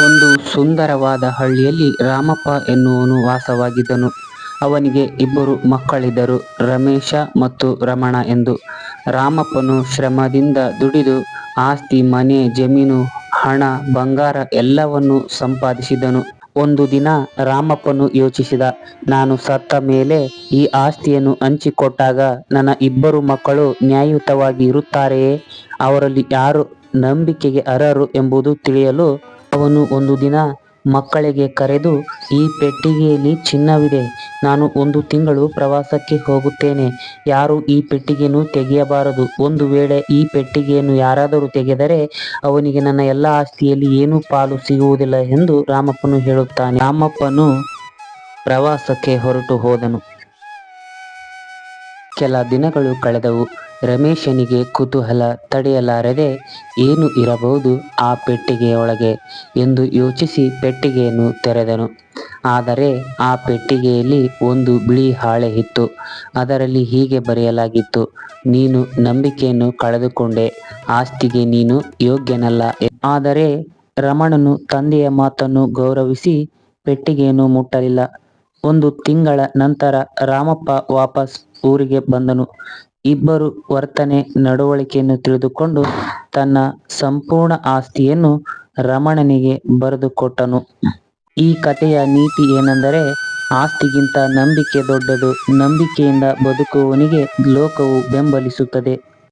ಒಂದು ಸುಂದರವಾದ ಹಳ್ಳಿಯಲ್ಲಿ ರಾಮಪ್ಪ ಎನ್ನುವನು ವಾಸವಾಗಿದ್ದನು. ಅವನಿಗೆ ಇಬ್ಬರು ಮಕ್ಕಳಿದ್ದರು, ರಮೇಶ ಮತ್ತು ರಮಣ ಎಂದು. ರಾಮಪ್ಪನು ಶ್ರಮದಿಂದ ದುಡಿದು ಆಸ್ತಿ ಮನೆ ಜಮೀನು ಹಣ ಬಂಗಾರ ಎಲ್ಲವನ್ನೂ ಸಂಪಾದಿಸಿದನು. ಒಂದು ದಿನ ರಾಮಪ್ಪನು ಯೋಚಿಸಿದ, ನಾನು ಸತ್ತ ಮೇಲೆ ಈ ಆಸ್ತಿಯನ್ನು ಹಂಚಿಕೊಟ್ಟಾಗ ನನ್ನ ಇಬ್ಬರು ಮಕ್ಕಳು ನ್ಯಾಯಯುತವಾಗಿ ಇರುತ್ತಾರೆಯೇ, ಅವರಲ್ಲಿ ಯಾರು ನಂಬಿಕೆಗೆ ಅರ್ಹರು ಎಂಬುದು ತಿಳಿಯಲು ಅವನು ಒಂದು ದಿನ ಮಕ್ಕಳಿಗೆ ಕರೆದು, ಈ ಪೆಟ್ಟಿಗೆಯಲ್ಲಿ ಚಿನ್ನವಿದೆ. ನಾನು ಒಂದು ತಿಂಗಳು ಪ್ರವಾಸಕ್ಕೆ ಹೋಗುತ್ತೇನೆ. ಯಾರು ಈ ಪೆಟ್ಟಿಗೆಯನ್ನು ತೆಗೆಯಬಾರದು. ಒಂದು ವೇಳೆ ಈ ಪೆಟ್ಟಿಗೆಯನ್ನು ಯಾರಾದರೂ ತೆಗೆದರೆ ಅವನಿಗೆ ನನ್ನ ಎಲ್ಲ ಆಸ್ತಿಯಲ್ಲಿ ಏನೂ ಪಾಲು ಸಿಗುವುದಿಲ್ಲ ಎಂದು ರಾಮಪ್ಪನು ಹೇಳುತ್ತಾನೆ. ರಾಮಪ್ಪನು ಪ್ರವಾಸಕ್ಕೆ ಹೊರಟು ಹೋದನು. ಕೆಲ ದಿನಗಳು ಕಳೆದವು. ರಮೇಶನಿಗೆ ಕುತೂಹಲ ತಡೆಯಲಾರದೆ ಏನು ಇರಬಹುದು ಆ ಪೆಟ್ಟಿಗೆಯೊಳಗೆ ಎಂದು ಯೋಚಿಸಿ ಪೆಟ್ಟಿಗೆಯನ್ನು ತೆರೆದನು. ಆದರೆ ಆ ಪೆಟ್ಟಿಗೆಯಲ್ಲಿ ಒಂದು ಬಿಳಿ ಹಾಳೆ ಇತ್ತು. ಅದರಲ್ಲಿ ಹೀಗೆ ಬರೆಯಲಾಗಿತ್ತು, ನೀನು ನಂಬಿಕೆಯನ್ನು ಕಳೆದುಕೊಂಡೆ. ಆಸ್ತಿಗೆ ನೀನು ಯೋಗ್ಯನಲ್ಲ. ಆದರೆ ರಮಣನು ತಂದೆಯ ಮಾತನ್ನು ಗೌರವಿಸಿ ಪೆಟ್ಟಿಗೆಯನ್ನು ಮುಟ್ಟಲಿಲ್ಲ. ಒಂದು ತಿಂಗಳ ನಂತರ ರಾಮಪ್ಪ ವಾಪಸ್ ಊರಿಗೆ ಬಂದನು. ಇಬ್ಬರ ವರ್ತನೆ ನಡವಳಿಕೆಯನ್ನು ತಿಳಿದುಕೊಂಡು ತನ್ನ ಸಂಪೂರ್ಣ ಆಸ್ತಿಯನ್ನು ರಮಣನಿಗೆ ಬರೆದುಕೊಟ್ಟನು. ಈ ಕಥೆಯ ನೀತಿ ಏನೆಂದರೆ, ಆಸ್ತಿಗಿಂತ ನಂಬಿಕೆ ದೊಡ್ಡದು. ನಂಬಿಕೆಯಿಂದ ಬದುಕುವವನಿಗೆ ಲೋಕವು ಬೆಂಬಲಿಸುತ್ತದೆ.